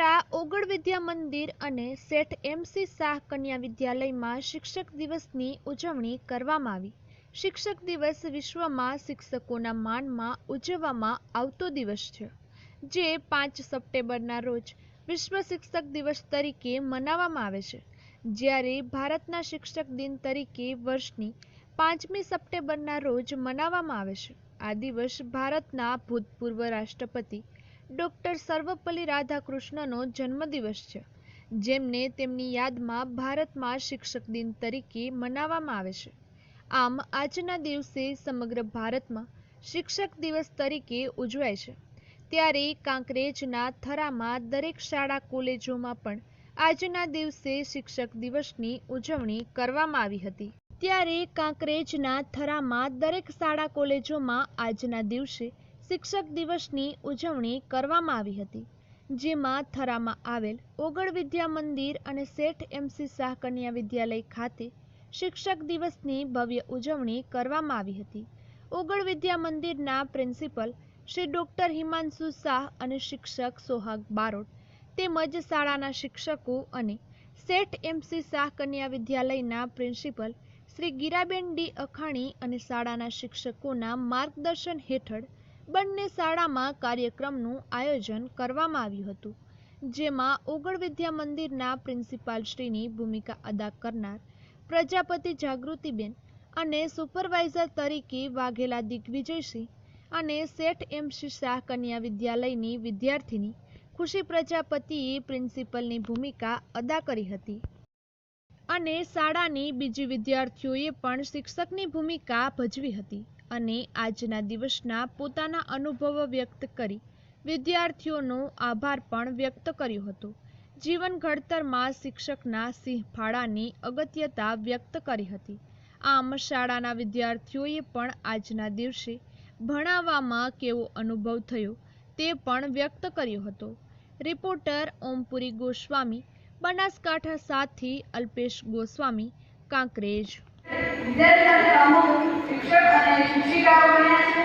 દ્વારા ઓગળ વિદ્યા મંદિર અને શેઠ એમસી શાહ કન્યા વિદ્યાલયમાં શિક્ષક દિવસની ઉજવણી કરવામાં આવી. શિક્ષક દિવસ વિશ્વમાં શિક્ષકોના માનમાં ઉજવવામાં આવતો દિવસ છે, જે પાંચ સપ્ટેમ્બરના રોજ વિશ્વ શિક્ષક દિવસ તરીકે મનાવવામાં આવે છે. જ્યારે ભારતના શિક્ષક દિન તરીકે વર્ષની પાંચમી સપ્ટેમ્બરના રોજ મનાવવામાં આવે છે. આ દિવસ ભારતના ભૂતપૂર્વ રાષ્ટ્રપતિ ડૉક્ટર સર્વપલ્લી રાધાકૃષ્ણનો જન્મદિવસ છે, જેમને તેમની યાદમાં ભારતમાં શિક્ષક દિન તરીકે મનાવવામાં આવે છે. આમ, આજના દિવસે સમગ્ર ભારતમાં શિક્ષક દિવસ તરીકે ઉજવાય છે. ત્યારે કાંકરેજના થરામાં દરેક શાળા કોલેજોમાં પણ આજના દિવસે શિક્ષક દિવસની ઉજવણી કરવામાં આવી હતી. ત્યારે કાંકરેજના થરામાં દરેક શાળા કોલેજોમાં આજના દિવસે શિક્ષક દિવસની ઉજવણી કરવામાં આવી હતી, જેમાં થરામાં આવેલ ઓગળ વિદ્યા મંદિર અને શેઠ એમસી શાહ કન્યા વિદ્યાલય ખાતે શિક્ષક દિવસની ભવ્ય ઉજવણી કરવામાં આવી હતી. ઓગળ વિદ્યા મંદિરના પ્રિન્સિપલ શ્રી ડૉક્ટર હિમાંશુ શાહ અને શિક્ષક સોહાગ બારોટ તેમજ શાળાના શિક્ષકો અને શેઠ એમસી શાહ કન્યા વિદ્યાલયના પ્રિન્સિપલ શ્રી ગીરાબેન ડી અખાણી અને શાળાના શિક્ષકોના માર્ગદર્શન હેઠળ બંને શાળામાં કાર્યક્રમનું આયોજન કરવામાં આવ્યું હતું, જેમાં ઓગળ વિદ્યા મંદિરના પ્રિન્સિપાલશ્રીની ભૂમિકા અદા કરનાર પ્રજાપતિ જાગૃતિબેન અને સુપરવાઇઝર તરીકે વાઘેલા દિગ્વિજયસિંહ અને શેઠ એમસી શાહ કન્યા વિદ્યાલયની વિદ્યાર્થીની ખુશી પ્રજાપતિએ પ્રિન્સિપલની ભૂમિકા અદા કરી હતી. અને શાળાની બીજી વિદ્યાર્થીઓએ પણ શિક્ષકની ભૂમિકા ભજવી હતી. અને આજના દિવસના પોતાના અનુભવો વ્યક્ત કરી વિદ્યાર્થીઓનો આભાર પણ વ્યક્ત કર્યો હતો. જીવન ઘડતરમાં શિક્ષકના સિંહ ફાળાની અગત્યતા વ્યક્ત કરી હતી. આમ શાળાના વિદ્યાર્થીઓએ પણ આજના દિવસે ભણાવવામાં કેવો અનુભવ થયો તે પણ વ્યક્ત કર્યો હતો. રિપોર્ટર ઓમપુરી ગોસ્વામી, બનાસકાંઠા સાથી અલ્પેશ ગોસ્વામી, કાંકરેજ. વિદ્યાર્થી સાથે અમુક શિક્ષક અને શિક્ષિકાઓ બન્યા છે.